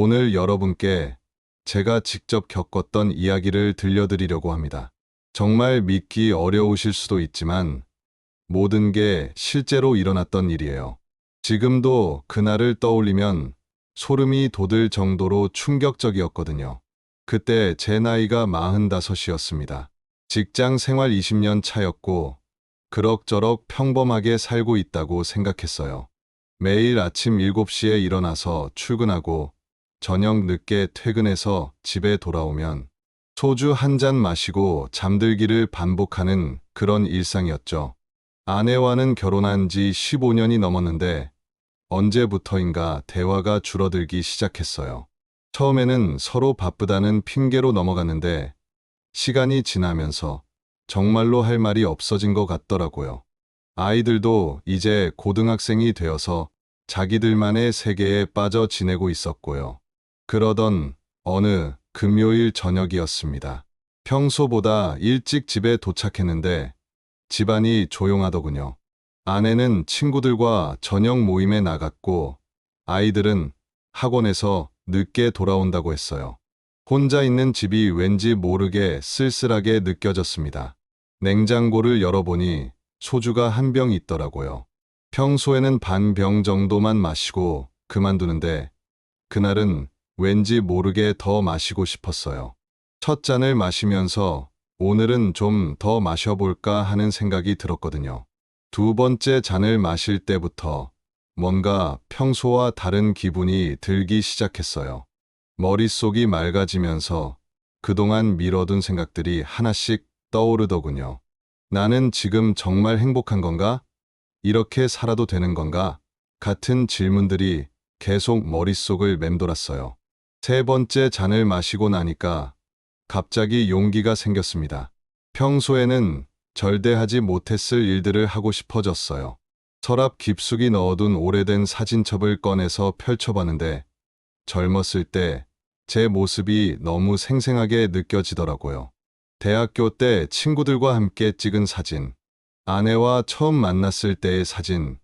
오늘 여러분께 제가 직접 겪었던 이야기를 들려드리려고 합니다. 정말 믿기 어려우실 수도 있지만 모든 게 실제로 일어났던 일이에요. 지금도 그날을 떠올리면 소름이 돋을 정도로 충격적이었거든요. 그때 제 나이가 45이었습니다. 직장 생활 20년 차였고 그럭저럭 평범하게 살고 있다고 생각했어요. 매일 아침 7시에 일어나서 출근하고 저녁 늦게 퇴근해서 집에 돌아오면 소주 한 잔 마시고 잠들기를 반복하는 그런 일상이었죠. 아내와는 결혼한 지 15년이 넘었는데 언제부터인가 대화가 줄어들기 시작했어요. 처음에는 서로 바쁘다는 핑계로 넘어갔는데 시간이 지나면서 정말로 할 말이 없어진 것 같더라고요. 아이들도 이제 고등학생이 되어서 자기들만의 세계에 빠져 지내고 있었고요. 그러던 어느 금요일 저녁이었습니다. 평소보다 일찍 집에 도착했는데 집안이 조용하더군요. 아내는 친구들과 저녁 모임에 나갔고 아이들은 학원에서 늦게 돌아온다고 했어요. 혼자 있는 집이 왠지 모르게 쓸쓸하게 느껴졌습니다. 냉장고를 열어보니 소주가 한 병 있더라고요. 평소에는 반 병 정도만 마시고 그만두는데 그날은 왠지 모르게 더 마시고 싶었어요. 첫 잔을 마시면서 오늘은 좀 더 마셔볼까 하는 생각이 들었거든요. 두 번째 잔을 마실 때부터 뭔가 평소와 다른 기분이 들기 시작했어요. 머릿속이 맑아지면서 그동안 미뤄둔 생각들이 하나씩 떠오르더군요. 나는 지금 정말 행복한 건가? 이렇게 살아도 되는 건가? 같은 질문들이 계속 머릿속을 맴돌았어요. 세 번째 잔을 마시고 나니까 갑자기 용기가 생겼습니다. 평소에는 절대하지 못했을 일들을 하고 싶어졌어요. 서랍 깊숙이 넣어둔 오래된 사진첩을 꺼내서 펼쳐봤는데 젊었을 때 제 모습이 너무 생생하게 느껴지더라고요. 대학교 때 친구들과 함께 찍은 사진, 아내와 처음 만났을 때의 사진,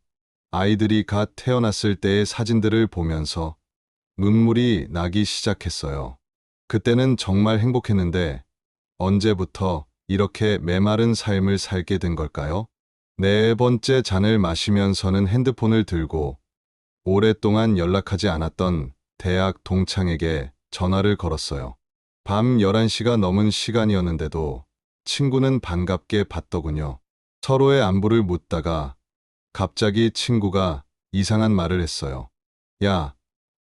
아이들이 갓 태어났을 때의 사진들을 보면서 눈물이 나기 시작했어요. 그때는 정말 행복했는데 언제부터 이렇게 메마른 삶을 살게 된 걸까요? 네 번째 잔을 마시면서는 핸드폰을 들고 오랫동안 연락하지 않았던 대학 동창에게 전화를 걸었어요. 밤 11시가 넘은 시간이었는데도 친구는 반갑게 받더군요. 서로의 안부를 묻다가 갑자기 친구가 이상한 말을 했어요. 야,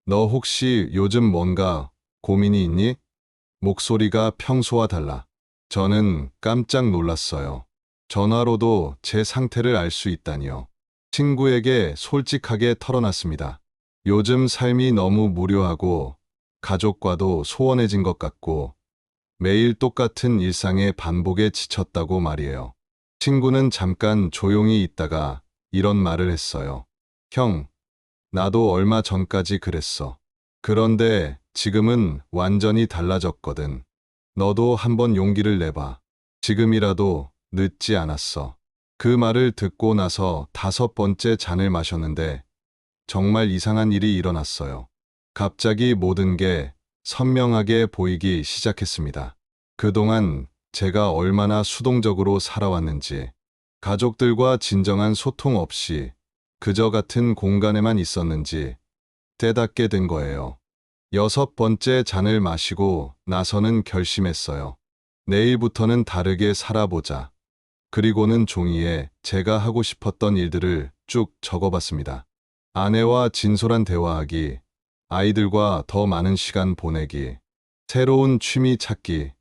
너 혹시 요즘 뭔가 고민이 있니? 목소리가 평소와 달라. 저는 깜짝 놀랐어요. 전화로도 제 상태를 알 수 있다니요. 친구에게 솔직하게 털어놨습니다. 요즘 삶이 너무 무료하고 가족과도 소원해진 것 같고 매일 똑같은 일상의 반복에 지쳤다고 말이에요. 친구는 잠깐 조용히 있다가 이런 말을 했어요. 형, 나도 얼마 전까지 그랬어. 그런데 지금은 완전히 달라졌거든. 너도 한번 용기를 내봐. 지금이라도 늦지 않았어. 그 말을 듣고 나서 다섯 번째 잔을 마셨는데 정말 이상한 일이 일어났어요. 갑자기 모든 게 선명하게 보이기 시작했습니다. 그동안 제가 얼마나 수동적으로 살아왔는지, 가족들과 진정한 소통 없이 그저 같은 공간에만 있었는지 깨닫게 된 거예요. 여섯 번째 잔을 마시고 나서는 결심했어요. 내일부터는 다르게 살아보자. 그리고는 종이에 제가 하고 싶었던 일들을 쭉 적어봤습니다. 아내와 진솔한 대화하기, 아이들과 더 많은 시간 보내기, 새로운 취미 찾기,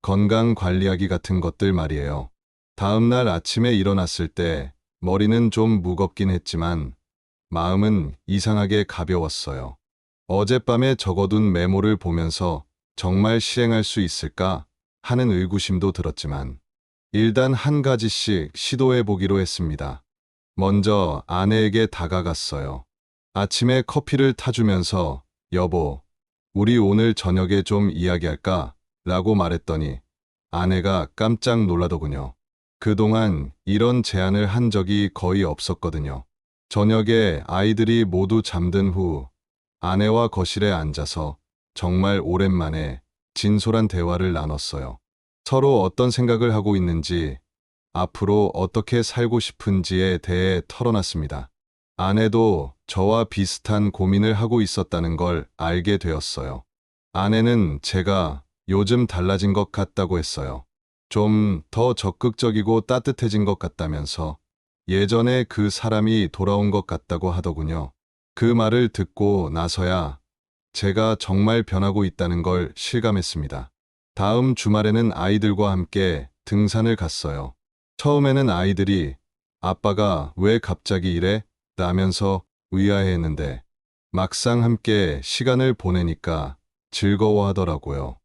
건강 관리하기 같은 것들 말이에요. 다음 날 아침에 일어났을 때 머리는 좀 무겁긴 했지만 마음은 이상하게 가벼웠어요. 어젯밤에 적어둔 메모를 보면서 정말 실행할 수 있을까 하는 의구심도 들었지만 일단 한 가지씩 시도해 보기로 했습니다. 먼저 아내에게 다가갔어요. 아침에 커피를 타주면서 여보, 우리 오늘 저녁에 좀 이야기할까? 라고 말했더니 아내가 깜짝 놀라더군요. 그동안 이런 제안을 한 적이 거의 없었거든요. 저녁에 아이들이 모두 잠든 후 아내와 거실에 앉아서 정말 오랜만에 진솔한 대화를 나눴어요. 서로 어떤 생각을 하고 있는지, 앞으로 어떻게 살고 싶은지에 대해 털어놨습니다. 아내도 저와 비슷한 고민을 하고 있었다는 걸 알게 되었어요. 아내는 제가 요즘 달라진 것 같다고 했어요. 좀 더 적극적이고 따뜻해진 것 같다면서 예전에 그 사람이 돌아온 것 같다고 하더군요. 그 말을 듣고 나서야 제가 정말 변하고 있다는 걸 실감했습니다. 다음 주말에는 아이들과 함께 등산을 갔어요. 처음에는 아이들이 아빠가 왜 갑자기 이래? 라면서 의아해했는데 막상 함께 시간을 보내니까 즐거워하더라고요.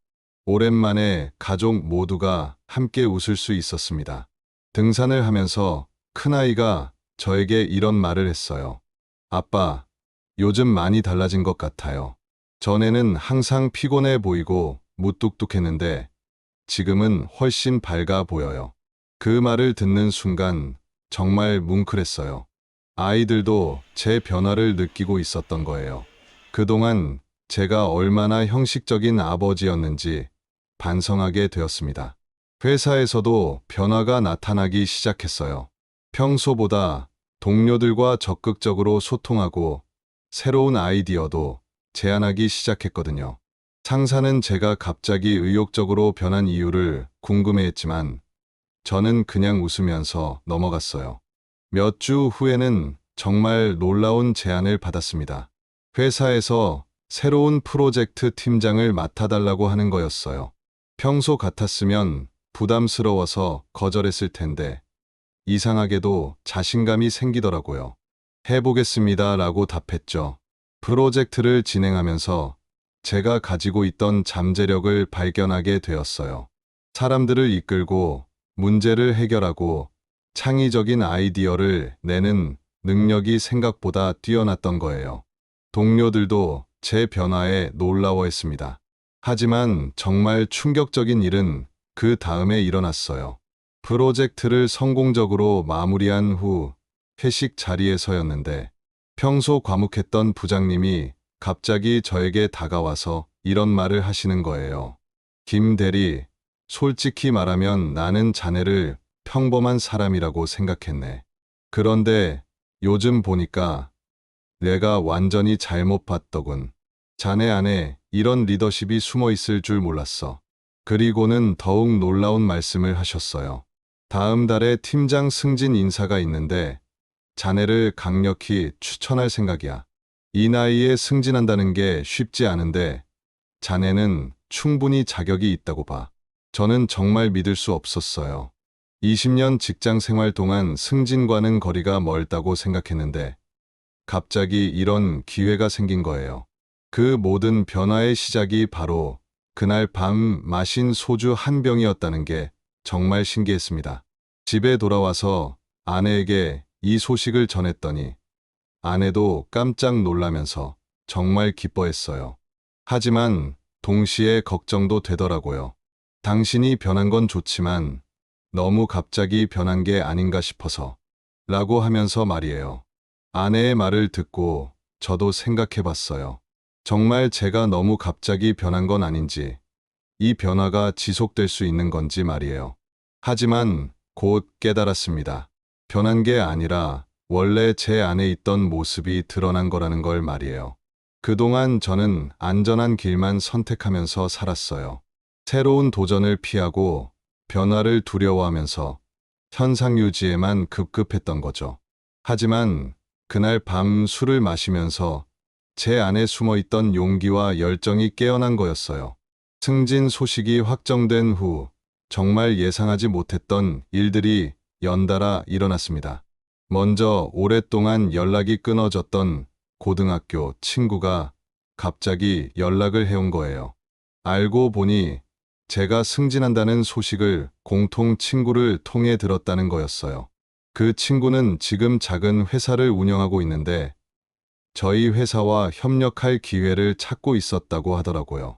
오랜만에 가족 모두가 함께 웃을 수 있었습니다. 등산을 하면서 큰아이가 저에게 이런 말을 했어요. 아빠, 요즘 많이 달라진 것 같아요. 전에는 항상 피곤해 보이고 무뚝뚝했는데 지금은 훨씬 밝아 보여요. 그 말을 듣는 순간 정말 뭉클했어요. 아이들도 제 변화를 느끼고 있었던 거예요. 그동안 제가 얼마나 형식적인 아버지였는지 반성하게 되었습니다. 회사에서도 변화가 나타나기 시작했어요. 평소보다 동료들과 적극적으로 소통하고 새로운 아이디어도 제안하기 시작했거든요. 상사는 제가 갑자기 의욕적으로 변한 이유를 궁금해했지만 저는 그냥 웃으면서 넘어갔어요. 몇 주 후에는 정말 놀라운 제안을 받았습니다. 회사에서 새로운 프로젝트 팀장을 맡아달라고 하는 거였어요. 평소 같았으면 부담스러워서 거절했을 텐데 이상하게도 자신감이 생기더라고요. 해보겠습니다 라고 답했죠. 프로젝트를 진행하면서 제가 가지고 있던 잠재력을 발견하게 되었어요. 사람들을 이끌고 문제를 해결하고 창의적인 아이디어를 내는 능력이 생각보다 뛰어났던 거예요. 동료들도 제 변화에 놀라워했습니다. 하지만 정말 충격적인 일은 그 다음에 일어났어요. 프로젝트를 성공적으로 마무리한 후 회식 자리에서였는데 평소 과묵했던 부장님이 갑자기 저에게 다가와서 이런 말을 하시는 거예요. 김 대리, 솔직히 말하면 나는 자네를 평범한 사람이라고 생각했네. 그런데 요즘 보니까 내가 완전히 잘못 봤더군. 자네 안에 이런 리더십이 숨어 있을 줄 몰랐어. 그리고는 더욱 놀라운 말씀을 하셨어요. 다음 달에 팀장 승진 인사가 있는데 자네를 강력히 추천할 생각이야. 이 나이에 승진한다는 게 쉽지 않은데 자네는 충분히 자격이 있다고 봐. 저는 정말 믿을 수 없었어요. 20년 직장 생활 동안 승진과는 거리가 멀다고 생각했는데 갑자기 이런 기회가 생긴 거예요. 그 모든 변화의 시작이 바로 그날 밤 마신 소주 한 병이었다는 게 정말 신기했습니다. 집에 돌아와서 아내에게 이 소식을 전했더니 아내도 깜짝 놀라면서 정말 기뻐했어요. 하지만 동시에 걱정도 되더라고요. 당신이 변한 건 좋지만 너무 갑자기 변한 게 아닌가 싶어서 라고 하면서 말이에요. 아내의 말을 듣고 저도 생각해 봤어요. 정말 제가 너무 갑자기 변한 건 아닌지, 이 변화가 지속될 수 있는 건지 말이에요. 하지만 곧 깨달았습니다. 변한 게 아니라 원래 제 안에 있던 모습이 드러난 거라는 걸 말이에요. 그동안 저는 안전한 길만 선택하면서 살았어요. 새로운 도전을 피하고 변화를 두려워하면서 현상 유지에만 급급했던 거죠. 하지만 그날 밤 술을 마시면서 제 안에 숨어 있던 용기와 열정이 깨어난 거였어요. 승진 소식이 확정된 후 정말 예상하지 못했던 일들이 연달아 일어났습니다. 먼저 오랫동안 연락이 끊어졌던 고등학교 친구가 갑자기 연락을 해온 거예요. 알고 보니 제가 승진한다는 소식을 공통 친구를 통해 들었다는 거였어요. 그 친구는 지금 작은 회사를 운영하고 있는데 저희 회사와 협력할 기회를 찾고 있었다고 하더라고요.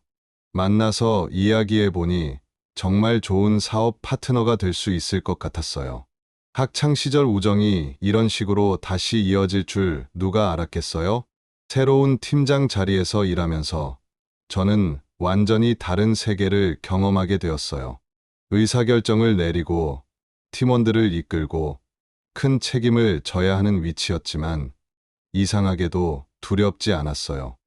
만나서 이야기해 보니 정말 좋은 사업 파트너가 될 수 있을 것 같았어요. 학창 시절 우정이 이런 식으로 다시 이어질 줄 누가 알았겠어요? 새로운 팀장 자리에서 일하면서 저는 완전히 다른 세계를 경험하게 되었어요. 의사결정을 내리고 팀원들을 이끌고 큰 책임을 져야 하는 위치였지만 이상하게도 두렵지 않았어요.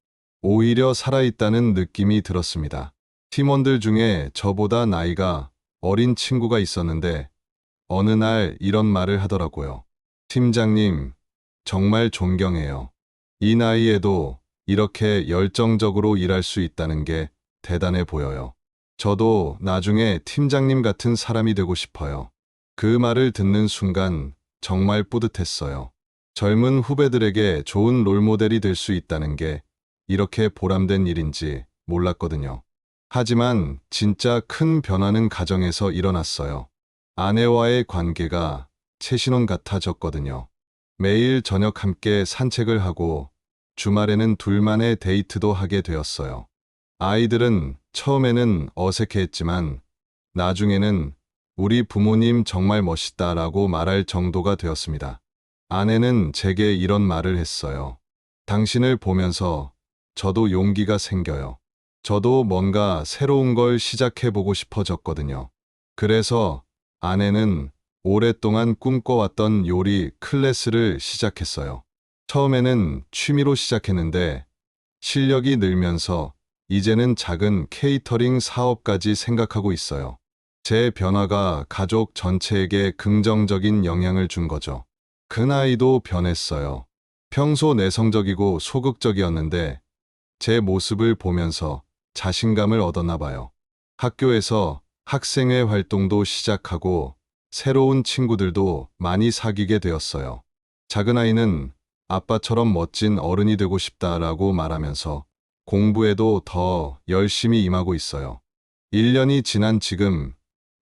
오히려 살아있다는 느낌이 들었습니다. 팀원들 중에 저보다 나이가 어린 친구가 있었는데 어느 날 이런 말을 하더라고요. 팀장님, 정말 존경해요. 이 나이에도 이렇게 열정적으로 일할 수 있다는 게 대단해 보여요. 저도 나중에 팀장님 같은 사람이 되고 싶어요. 그 말을 듣는 순간 정말 뿌듯했어요. 젊은 후배들에게 좋은 롤모델이 될 수 있다는 게 이렇게 보람된 일인지 몰랐거든요. 하지만 진짜 큰 변화는 가정에서 일어났어요. 아내와의 관계가 최신혼 같아졌거든요. 매일 저녁 함께 산책을 하고 주말에는 둘만의 데이트도 하게 되었어요. 아이들은 처음에는 어색해했지만 나중에는 우리 부모님 정말 멋있다라고 말할 정도가 되었습니다. 아내는 제게 이런 말을 했어요. 당신을 보면서 저도 용기가 생겨요. 저도 뭔가 새로운 걸 시작해보고 싶어졌거든요. 그래서 아내는 오랫동안 꿈꿔왔던 요리 클래스를 시작했어요. 처음에는 취미로 시작했는데 실력이 늘면서 이제는 작은 케이터링 사업까지 생각하고 있어요. 제 변화가 가족 전체에게 긍정적인 영향을 준 거죠. 그 나이도 변했어요. 평소 내성적이고 소극적이었는데 제 모습을 보면서 자신감을 얻었나 봐요. 학교에서 학생회 활동도 시작하고 새로운 친구들도 많이 사귀게 되었어요. 작은 아이는 아빠처럼 멋진 어른이 되고 싶다라고 말하면서 공부에도 더 열심히 임하고 있어요. 1년이 지난 지금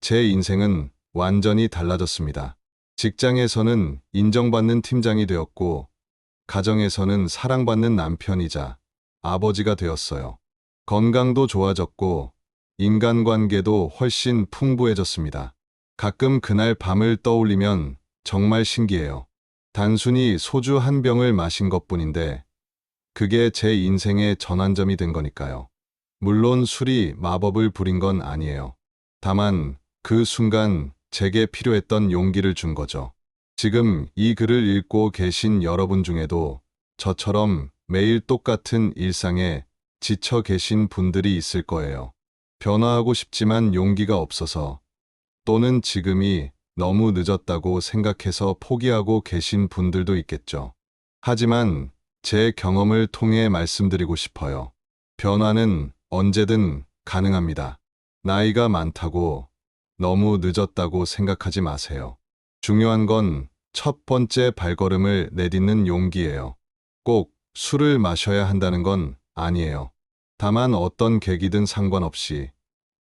제 인생은 완전히 달라졌습니다. 직장에서는 인정받는 팀장이 되었고, 가정에서는 사랑받는 남편이자 아버지가 되었어요. 건강도 좋아졌고, 인간관계도 훨씬 풍부해졌습니다. 가끔 그날 밤을 떠올리면 정말 신기해요. 단순히 소주 한 병을 마신 것 뿐인데, 그게 제 인생의 전환점이 된 거니까요. 물론 술이 마법을 부린 건 아니에요. 다만 그 순간 제게 필요했던 용기를 준 거죠. 지금 이 글을 읽고 계신 여러분 중에도 저처럼 매일 똑같은 일상에 지쳐 계신 분들이 있을 거예요. 변화하고 싶지만 용기가 없어서 또는 지금이 너무 늦었다고 생각해서 포기하고 계신 분들도 있겠죠. 하지만 제 경험을 통해 말씀드리고 싶어요. 변화는 언제든 가능합니다. 나이가 많다고 너무 늦었다고 생각하지 마세요. 중요한 건 첫 번째 발걸음을 내딛는 용기예요. 꼭 술을 마셔야 한다는 건 아니에요. 다만 어떤 계기든 상관없이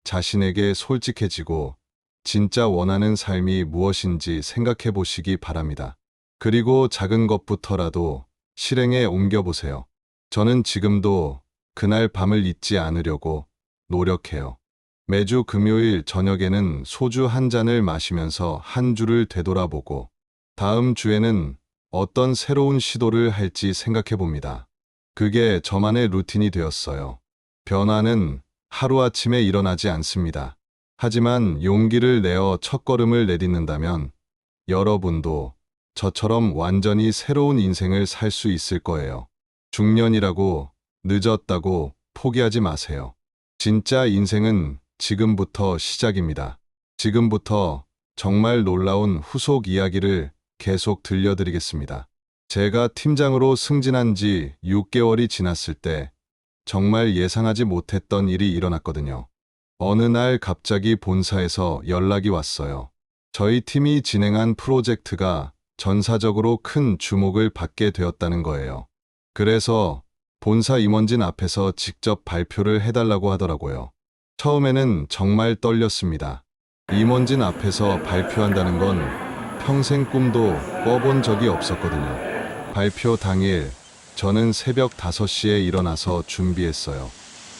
자신에게 솔직해지고 진짜 원하는 삶이 무엇인지 생각해 보시기 바랍니다. 그리고 작은 것부터라도 실행에 옮겨보세요. 저는 지금도 그날 밤을 잊지 않으려고 노력해요. 매주 금요일 저녁에는 소주 한 잔을 마시면서 한 주를 되돌아보고 다음 주에는 어떤 새로운 시도를 할지 생각해 봅니다. 그게 저만의 루틴이 되었어요. 변화는 하루아침에 일어나지 않습니다. 하지만 용기를 내어 첫걸음을 내딛는다면 여러분도 저처럼 완전히 새로운 인생을 살 수 있을 거예요. 중년이라고 늦었다고 포기하지 마세요. 진짜 인생은 지금부터 시작입니다. 지금부터 정말 놀라운 후속 이야기를 계속 들려드리겠습니다. 제가 팀장으로 승진한 지 6개월이 지났을 때 정말 예상하지 못했던 일이 일어났거든요. 어느 날 갑자기 본사에서 연락이 왔어요. 저희 팀이 진행한 프로젝트가 전사적으로 큰 주목을 받게 되었다는 거예요. 그래서 본사 임원진 앞에서 직접 발표를 해달라고 하더라고요. 처음에는 정말 떨렸습니다. 임원진 앞에서 발표한다는 건 평생 꿈도 꿔본 적이 없었거든요. 발표 당일 저는 새벽 5시에 일어나서 준비했어요.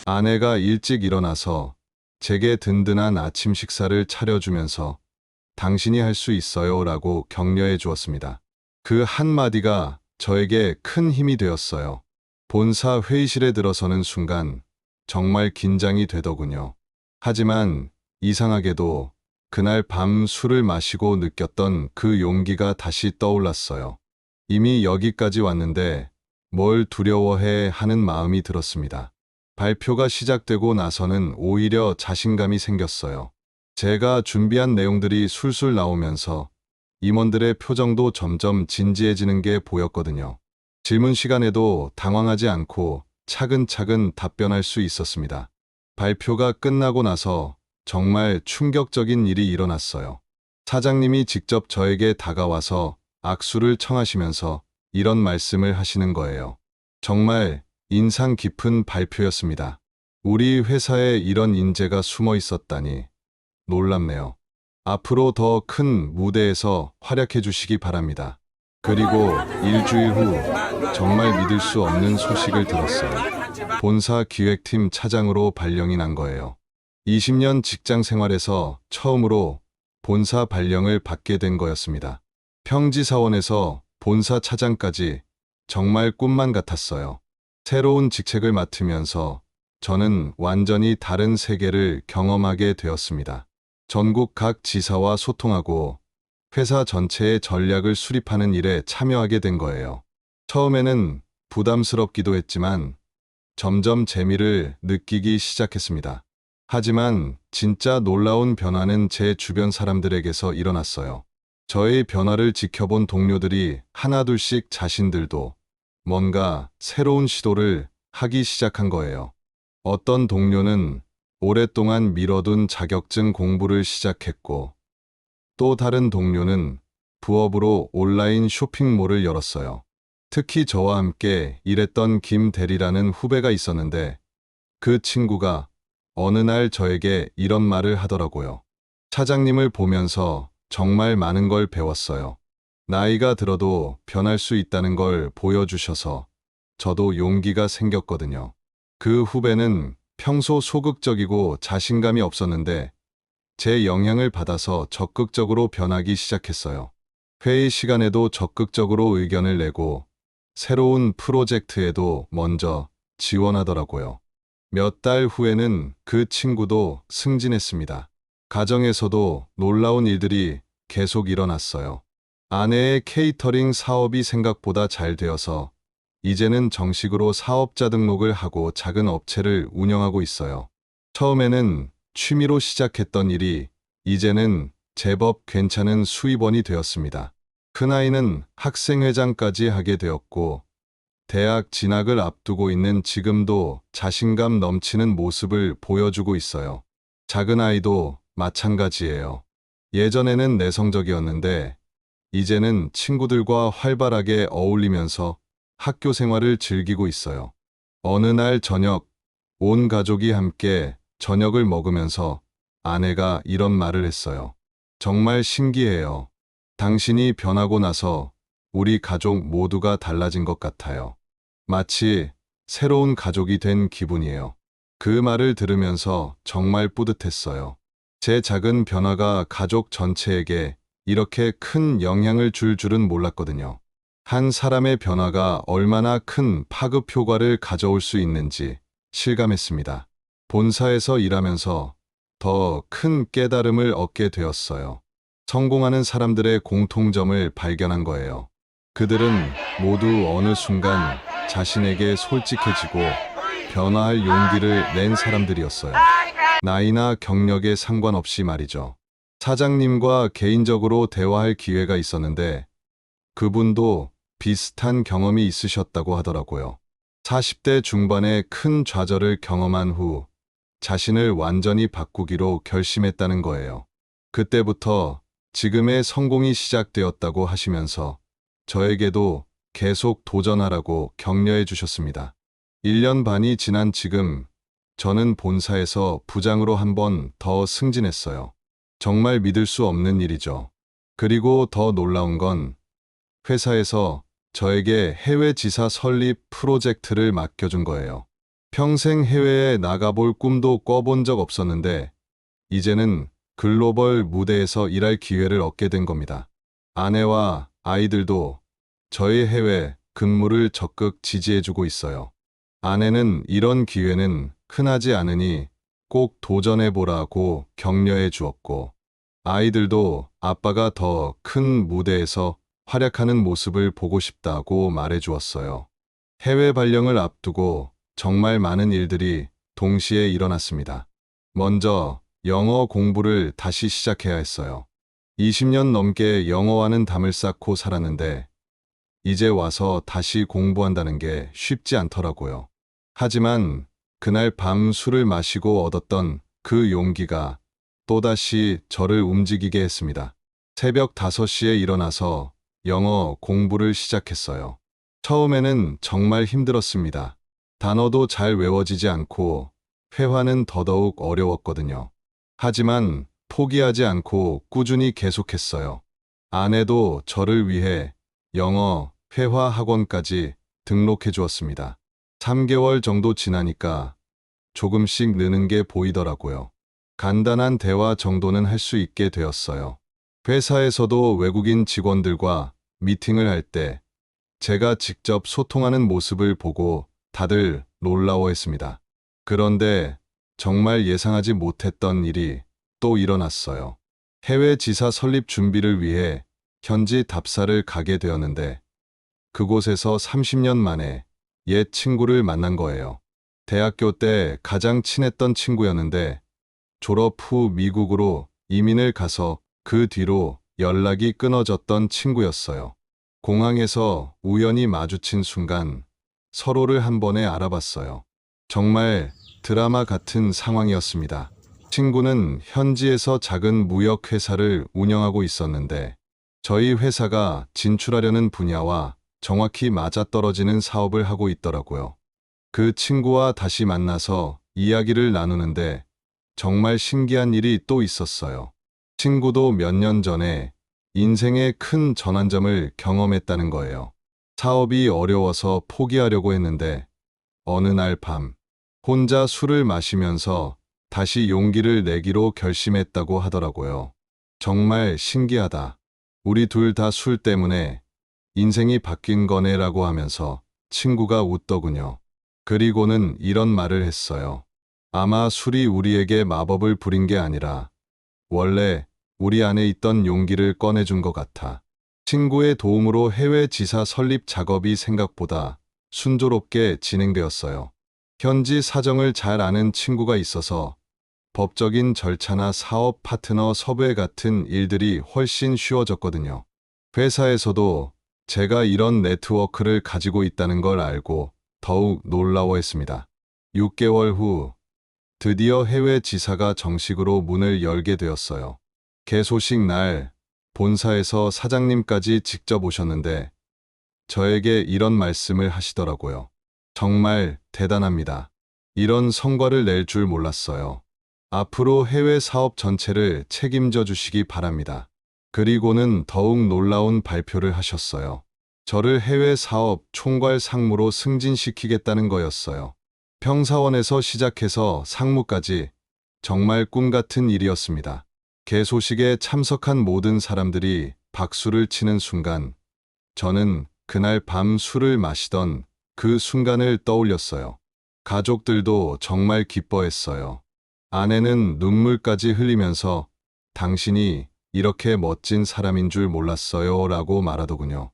아내가 일찍 일어나서 제게 든든한 아침 식사를 차려주면서 당신이 할 수 있어요 라고 격려해 주었습니다. 그 한마디가 저에게 큰 힘이 되었어요. 본사 회의실에 들어서는 순간 정말 긴장이 되더군요. 하지만 이상하게도 그날 밤 술을 마시고 느꼈던 그 용기가 다시 떠올랐어요. 이미 여기까지 왔는데 뭘 두려워해 하는 마음이 들었습니다. 발표가 시작되고 나서는 오히려 자신감이 생겼어요. 제가 준비한 내용들이 술술 나오면서 임원들의 표정도 점점 진지해지는 게 보였거든요. 질문 시간에도 당황하지 않고 차근차근 답변할 수 있었습니다. 발표가 끝나고 나서 정말 충격적인 일이 일어났어요. 사장님이 직접 저에게 다가와서 악수를 청하시면서 이런 말씀을 하시는 거예요. 정말 인상 깊은 발표였습니다. 우리 회사에 이런 인재가 숨어 있었다니 놀랍네요. 앞으로 더 큰 무대에서 활약해 주시기 바랍니다. 그리고 일주일 후 정말 믿을 수 없는 소식을 들었어요. 본사 기획팀 차장으로 발령이 난 거예요. 20년 직장 생활에서 처음으로 본사 발령을 받게 된 거였습니다. 평지사원에서 본사 차장까지 정말 꿈만 같았어요. 새로운 직책을 맡으면서 저는 완전히 다른 세계를 경험하게 되었습니다. 전국 각 지사와 소통하고 회사 전체의 전략을 수립하는 일에 참여하게 된 거예요. 처음에는 부담스럽기도 했지만 점점 재미를 느끼기 시작했습니다. 하지만 진짜 놀라운 변화는 제 주변 사람들에게서 일어났어요. 저의 변화를 지켜본 동료들이 하나둘씩 자신들도 뭔가 새로운 시도를 하기 시작한 거예요. 어떤 동료는 오랫동안 미뤄둔 자격증 공부를 시작했고, 또 다른 동료는 부업으로 온라인 쇼핑몰을 열었어요. 특히 저와 함께 일했던 김 대리라는 후배가 있었는데, 그 친구가 어느 날 저에게 이런 말을 하더라고요. 차장님을 보면서 정말 많은 걸 배웠어요. 나이가 들어도 변할 수 있다는 걸 보여주셔서 저도 용기가 생겼거든요. 그 후배는 평소 소극적이고 자신감이 없었는데 제 영향을 받아서 적극적으로 변하기 시작했어요. 회의 시간에도 적극적으로 의견을 내고 새로운 프로젝트에도 먼저 지원하더라고요. 몇 달 후에는 그 친구도 승진했습니다. 가정에서도 놀라운 일들이 계속 일어났어요. 아내의 케이터링 사업이 생각보다 잘 되어서 이제는 정식으로 사업자 등록을 하고 작은 업체를 운영하고 있어요. 처음에는 취미로 시작했던 일이 이제는 제법 괜찮은 수입원이 되었습니다. 큰아이는 학생회장까지 하게 되었고, 대학 진학을 앞두고 있는 지금도 자신감 넘치는 모습을 보여주고 있어요. 작은 아이도 마찬가지예요. 예전에는 내성적이었는데 이제는 친구들과 활발하게 어울리면서 학교 생활을 즐기고 있어요. 어느 날 저녁 온 가족이 함께 저녁을 먹으면서 아내가 이런 말을 했어요. 정말 신기해요. 당신이 변하고 나서 우리 가족 모두가 달라진 것 같아요. 마치 새로운 가족이 된 기분이에요. 그 말을 들으면서 정말 뿌듯했어요. 제 작은 변화가 가족 전체에게 이렇게 큰 영향을 줄 줄은 몰랐거든요. 한 사람의 변화가 얼마나 큰 파급 효과를 가져올 수 있는지 실감했습니다. 본사에서 일하면서 더 큰 깨달음을 얻게 되었어요. 성공하는 사람들의 공통점을 발견한 거예요. 그들은 모두 어느 순간 자신에게 솔직해지고 변화할 용기를 낸 사람들이었어요. 나이나 경력에 상관없이 말이죠. 사장님과 개인적으로 대화할 기회가 있었는데 그분도 비슷한 경험이 있으셨다고 하더라고요. 40대 중반에 큰 좌절을 경험한 후 자신을 완전히 바꾸기로 결심했다는 거예요. 그때부터 지금의 성공이 시작되었다고 하시면서 저에게도 계속 도전하라고 격려해 주셨습니다. 1년 반이 지난 지금 저는 본사에서 부장으로 한 번 더 승진했어요. 정말 믿을 수 없는 일이죠. 그리고 더 놀라운 건 회사에서 저에게 해외 지사 설립 프로젝트를 맡겨준 거예요. 평생 해외에 나가볼 꿈도 꿔본 적 없었는데 이제는 글로벌 무대에서 일할 기회를 얻게 된 겁니다. 아내와 아이들도 저의 해외 근무를 적극 지지해주고 있어요. 아내는 이런 기회는 흔하지 않으니 꼭 도전해보라고 격려해 주었고, 아이들도 아빠가 더 큰 무대에서 활약하는 모습을 보고 싶다고 말해 주었어요. 해외 발령을 앞두고 정말 많은 일들이 동시에 일어났습니다. 먼저 영어 공부를 다시 시작해야 했어요. 20년 넘게 영어와는 담을 쌓고 살았는데 이제 와서 다시 공부한다는 게 쉽지 않더라고요. 하지만 그날 밤 술을 마시고 얻었던 그 용기가 또다시 저를 움직이게 했습니다. 새벽 5시에 일어나서 영어 공부를 시작했어요. 처음에는 정말 힘들었습니다. 단어도 잘 외워지지 않고 회화는 더더욱 어려웠거든요. 하지만 포기하지 않고 꾸준히 계속했어요. 아내도 저를 위해 영어 회화 학원까지 등록해 주었습니다. 3개월 정도 지나니까 조금씩 느는 게 보이더라고요. 간단한 대화 정도는 할 수 있게 되었어요. 회사에서도 외국인 직원들과 미팅을 할 때 제가 직접 소통하는 모습을 보고 다들 놀라워했습니다. 그런데 정말 예상하지 못했던 일이 또 일어났어요. 해외 지사 설립 준비를 위해 현지 답사를 가게 되었는데 그곳에서 30년 만에 옛 친구를 만난 거예요. 대학교 때 가장 친했던 친구였는데 졸업 후 미국으로 이민을 가서 그 뒤로 연락이 끊어졌던 친구였어요. 공항에서 우연히 마주친 순간 서로를 한 번에 알아봤어요. 정말 드라마 같은 상황이었습니다. 친구는 현지에서 작은 무역 회사를 운영하고 있었는데 저희 회사가 진출하려는 분야와 정확히 맞아떨어지는 사업을 하고 있더라고요. 그 친구와 다시 만나서 이야기를 나누는데 정말 신기한 일이 또 있었어요. 친구도 몇 년 전에 인생의 큰 전환점을 경험했다는 거예요. 사업이 어려워서 포기하려고 했는데 어느 날 밤 혼자 술을 마시면서 다시 용기를 내기로 결심했다고 하더라고요. 정말 신기하다. 우리 둘 다 술 때문에 인생이 바뀐 거네라고 하면서 친구가 웃더군요. 그리고는 이런 말을 했어요. 아마 술이 우리에게 마법을 부린 게 아니라 원래 우리 안에 있던 용기를 꺼내준 것 같아. 친구의 도움으로 해외 지사 설립 작업이 생각보다 순조롭게 진행되었어요. 현지 사정을 잘 아는 친구가 있어서 법적인 절차나 사업 파트너 섭외 같은 일들이 훨씬 쉬워졌거든요. 회사에서도 제가 이런 네트워크를 가지고 있다는 걸 알고 더욱 놀라워했습니다. 6개월 후 드디어 해외 지사가 정식으로 문을 열게 되었어요. 개소식 날 본사에서 사장님까지 직접 오셨는데 저에게 이런 말씀을 하시더라고요. 정말 대단합니다. 이런 성과를 낼 줄 몰랐어요. 앞으로 해외 사업 전체를 책임져 주시기 바랍니다. 그리고는 더욱 놀라운 발표를 하셨어요. 저를 해외 사업 총괄 상무로 승진시키겠다는 거였어요. 평사원에서 시작해서 상무까지 정말 꿈 같은 일이었습니다. 개소식에 참석한 모든 사람들이 박수를 치는 순간 저는 그날 밤 술을 마시던 그 순간을 떠올렸어요. 가족들도 정말 기뻐했어요. 아내는 눈물까지 흘리면서 당신이 이렇게 멋진 사람인 줄 몰랐어요 라고 말하더군요.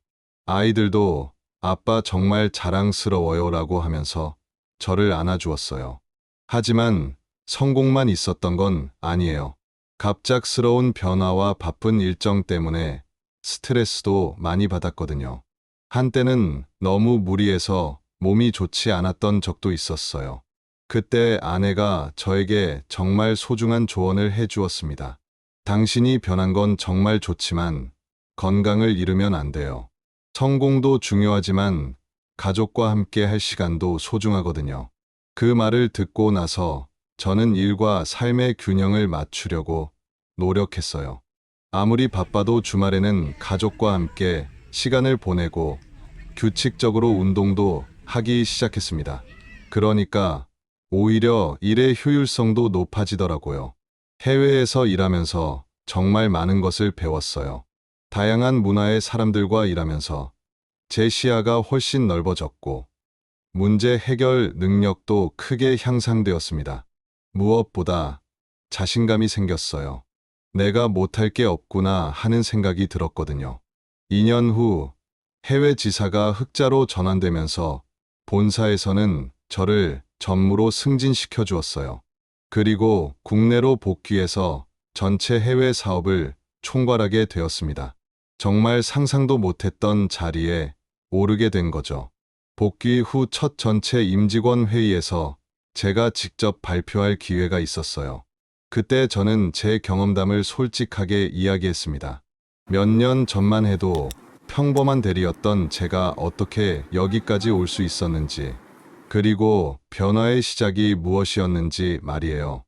아이들도 아빠 정말 자랑스러워요 라고 하면서 저를 안아주었어요. 하지만 성공만 있었던 건 아니에요. 갑작스러운 변화와 바쁜 일정 때문에 스트레스도 많이 받았거든요. 한때는 너무 무리해서 몸이 좋지 않았던 적도 있었어요. 그때 아내가 저에게 정말 소중한 조언을 해 주었습니다. 당신이 변한 건 정말 좋지만 건강을 잃으면 안 돼요. 성공도 중요하지만 가족과 함께 할 시간도 소중하거든요. 그 말을 듣고 나서 저는 일과 삶의 균형을 맞추려고 노력했어요. 아무리 바빠도 주말에는 가족과 함께 시간을 보내고 규칙적으로 운동도 하기 시작했습니다. 그러니까 오히려 일의 효율성도 높아지더라고요. 해외에서 일하면서 정말 많은 것을 배웠어요. 다양한 문화의 사람들과 일하면서 제 시야가 훨씬 넓어졌고 문제 해결 능력도 크게 향상되었습니다. 무엇보다 자신감이 생겼어요. 내가 못할 게 없구나 하는 생각이 들었거든요. 2년 후 해외 지사가 흑자로 전환되면서 본사에서는 저를 전무로 승진시켜 주었어요. 그리고 국내로 복귀해서 전체 해외 사업을 총괄하게 되었습니다. 정말 상상도 못했던 자리에 오르게 된 거죠. 복귀 후 첫 전체 임직원 회의에서 제가 직접 발표할 기회가 있었어요. 그때 저는 제 경험담을 솔직하게 이야기했습니다. 몇 년 전만 해도 평범한 대리였던 제가 어떻게 여기까지 올 수 있었는지, 그리고 변화의 시작이 무엇이었는지 말이에요.